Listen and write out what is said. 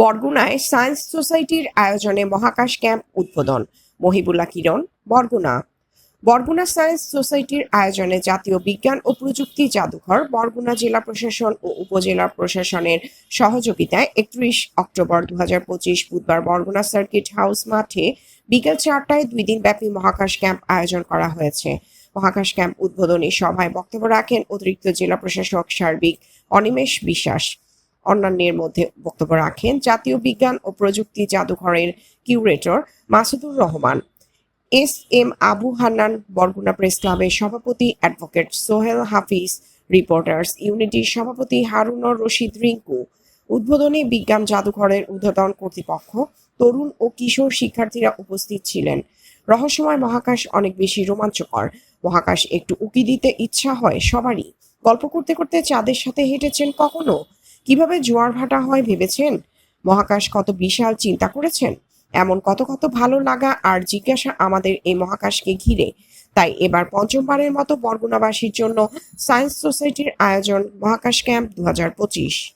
বরগুনায় science সোসাইটির আয়োজনে মহাকাশ ক্যাম্প উদ্বোধন। মহিবুল্লাহ কিরণ, বরগুনা। বরগুনা সায়েন্স সোসাইটির আয়োজনে জাতীয় বিজ্ঞান ও প্রযুক্তি জাদুঘর বরগুনা জেলা প্রশাসন ও উপজেলা প্রশাসনের সহযোগিতায় একত্রিশ অক্টোবর দু হাজার পঁচিশ বুধবার বরগুনা সার্কিট হাউস মাঠে বিকেল চারটায় দুই দিন ব্যাপী মহাকাশ ক্যাম্প আয়োজন করা হয়েছে। মহাকাশ ক্যাম্প উদ্বোধনী সভায় বক্তব্য রাখেন অতিরিক্ত জেলা প্রশাসক সার্বিক অনিমেষ বিশ্বাস। অন্যান্যের মধ্যে বক্তব্য রাখেন জাতীয় বিজ্ঞান ও প্রযুক্তি জাদুঘরের curator Masudur Rahman. S M Abu Hannan Barguna press ক্লাবের সভাপতি অ্যাডভোকেট সোহেল হাফিজ, রিপোর্টার্স ইউনিটির সভাপতি হারুনর রশিদ রিঙ্কু। উদ্বোধনী বিজ্ঞান জাদুঘরের উদ্বোধন কর্তৃপক্ষ তরুণ ও কিশোর শিক্ষার্থীরা উপস্থিত ছিলেন। রহস্যময় মহাকাশ অনেক বেশি রোমাঞ্চকর। মহাকাশ একটু উকি দিতে ইচ্ছা হয় সবারই। গল্প করতে করতে চাঁদের সাথে হেঁটেছেন কখনো? কীভাবে জোয়ার ভাটা হয় ভেবেছেন? মহাকাশ কত বিশাল চিন্তা করেছেন? এমন কত কত ভালো লাগা আর জিজ্ঞাসা আমাদের এই মহাকাশকে ঘিরে। তাই এবার পঞ্চমবারের মতো বরগুনাবাসীর জন্য সায়েন্স সোসাইটির আয়োজন মহাকাশ ক্যাম্প দু হাজার পঁচিশ।